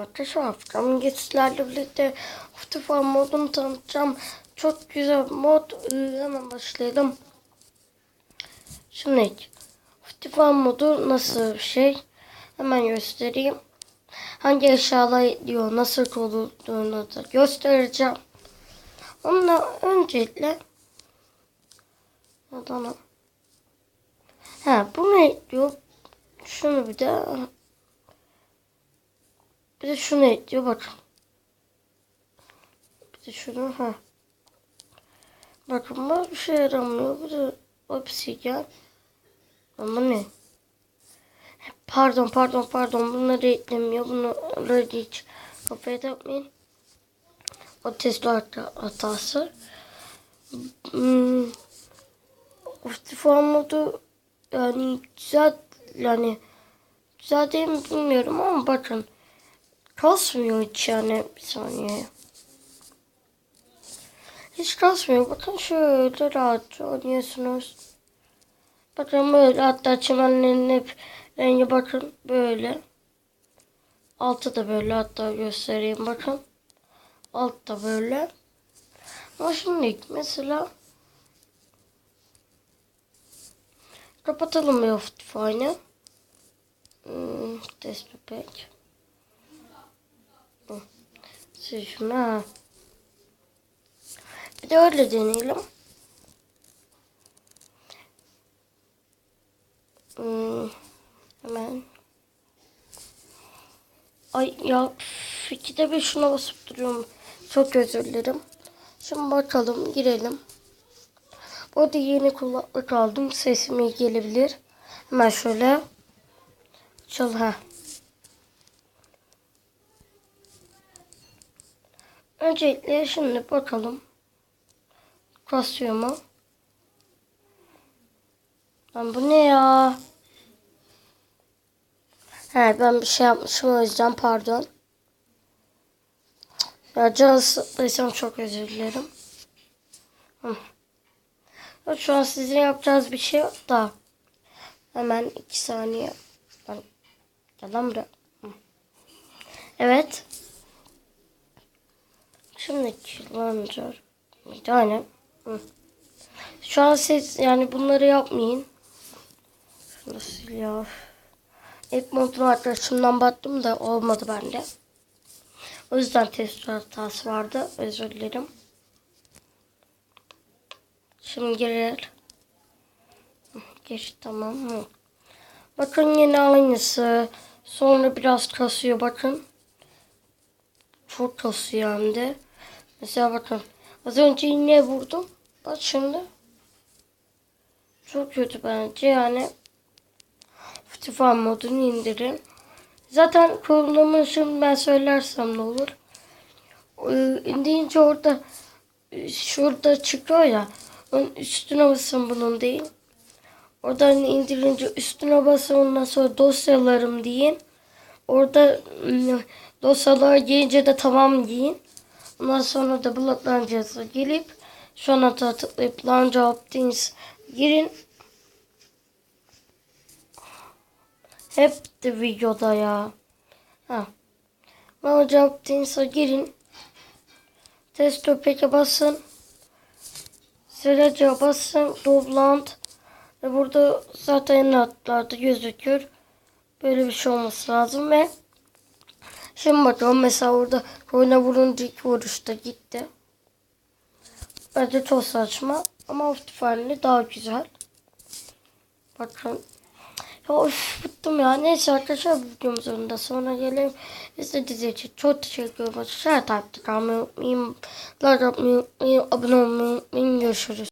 Arkadaşlar haftam sizlerle birlikte Optifine modunu tanıtacağım. Çok güzel mod. Hemen başlayalım. Şimdi Optifine modu nasıl bir şey? Hemen göstereyim. Hangi eşyalar diyor nasıl kurulduğunu da göstereceğim. Onunla öncelikle Adana. Ha bu ne diyor? Şunu bir de bir de şunu ekliyor bakın. Bir de şunu ha. Bakın bu bir şey yaramıyor. Bu da obsidian. Ama ne? Pardon pardon pardon bunları eklemiyor. Bunları hiç kafaya takmayın. O Tesla hat- hatası. Hmm. İstifa modu yani güzel yani güzel değil mi bilmiyorum ama bakın kasmıyor hiç yani bir saniye. Hiç kasmıyor. Bakın şöyle rahat oynuyorsunuz. Bakın böyle hatta çimenlerin hep rengi bakın böyle. Altı da böyle hatta göstereyim bakın. Alt da böyle. Ama şimdi mesela kapatalım bir Optifine'ı. Hmm, test pack. Ha. Bir de öyle deneyelim. Hmm, hemen. Ay ya ikide bir şuna basıp duruyorum. Çok özür dilerim. Şimdi bakalım girelim. Bu arada yeni kulaklık aldım. Sesim iyi gelebilir. Hemen şöyle. Çal ha. Öncelikle şimdi bakalım. Kasıyor mu? Lan bu ne ya? He ben bir şey yapmışım o yüzden pardon. Ya can sıktıysam çok özür dilerim. Hı. Şu an sizin yapacağınız bir şey yok da. Hemen iki saniye. Lan, gel lan buraya. Evet. Şimdi kullanacağım. Bir tane. Şu an siz yani bunları yapmayın. Sil ya. İlk modunu arkadaşımdan baktım da olmadı bende. O yüzden test hatası vardı. Özür dilerim. Şimdi girer. Geç tamam mı? Bakın yine aynısı. Sonra biraz kasıyor bakın. Çok kasıyor hem de. Mesela bakın. Az önce iğne vurdum. Bak şimdi. Çok kötü bence yani. Fıtıfan modunu indirin. Zaten kurulumu şimdi ben söylersem ne olur. Ee, İndirince orada e, şurada çıkıyor ya. Onun üstüne basın bunun değil. Oradan indirince üstüne basın ondan sonra dosyalarım deyin. Orada ım, dosyalar gelince de tamam deyin. Ondan sonra da blok launcher'a gelip şu an hata tıklayıp launcher options girin. Hep de videoda ya. Ha. Launcher options'a girin. Test pack'e basın. Sıracığa basın. Doblant. Ve burada zaten en altlarda gözüküyor. Böyle bir şey olması lazım ve Şimdi bakalım mesela orada koyuna vurunca ilk vuruşta gitti. Bence çok saçma ama Optifine'li daha güzel. Bakın. Ya üf bıktım ya. Neyse arkadaşlar bu videomuzun da sonuna gelelim. İzlediğiniz için çok teşekkür ederim. Her takipte kalmayı unutmayın. Like atmayı. Abone olmayı unutmayın. Görüşürüz.